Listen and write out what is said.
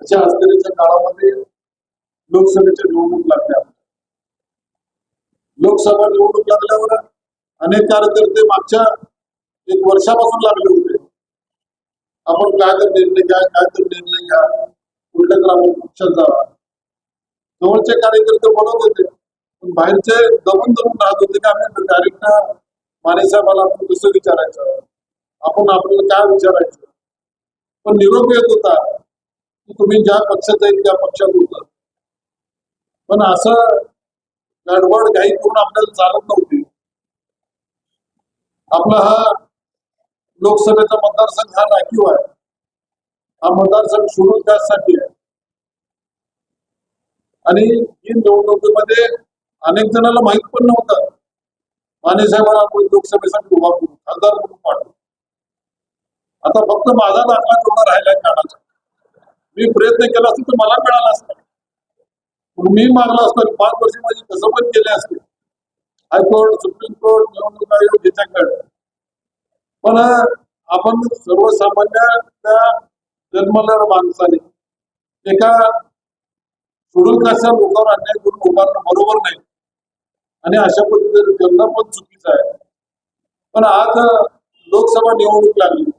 अशा असलेल्या काळामध्ये लोकसभेच्या निवडणूक लागल्या. लोकसभा निवडणूक लागल्यावर अनेक कार्यकर्ते मागच्या एक वर्षापासून लागले होते. आपण काय तर निर्णय घ्या काय तर निर्णय घ्या. कुठल्या तर आपण पक्षात जावा जवळचे कार्यकर्ते बनवत होते. पण बाहेरचे दमून दमून राहत होते की आम्ही डायरेक्ट माने साहेबाला आपण कसं विचारायचं? आपण आपल्याला काय विचारायचं? पण निरोप येत होता. तुम्ही ज्या पक्षात जाईल त्या पक्षात होता पण असं गडबड घाई करून आपल्याला चालत नव्हती. आपला हा लोकसभेचा मतदारसंघ हा राखीव आहे. हा मतदारसंघ सोडून त्यासाठी आहे. आणि ही निवडणुकीमध्ये अनेक जणांना माहीत पण नव्हतं. माने साहेबांना आपण लोकसभेसाठी उभा करू खासदार म्हणून पाठवू. आता फक्त माझा दाखला तेवढा राहिलाय कानाचा. मी प्रयत्न केला असतो तर मला मिळाला असता. पण मी मागला असतो पाच वर्ष माझी कसं पण केले असते. हायकोर्ट सुप्रीम कोर्ट निवडणूक आयोग याच्याकडे. पण आपण सर्वसामान्य त्या जन्मलेल्या माणसाने एका सुरुलकाच्या लोकांवर अन्याय करून उभारणं बरोबर नाही. आणि अशा पद्धतीने करणं पण चुकीचं आहे. पण आज लोकसभा निवडणूक लागली.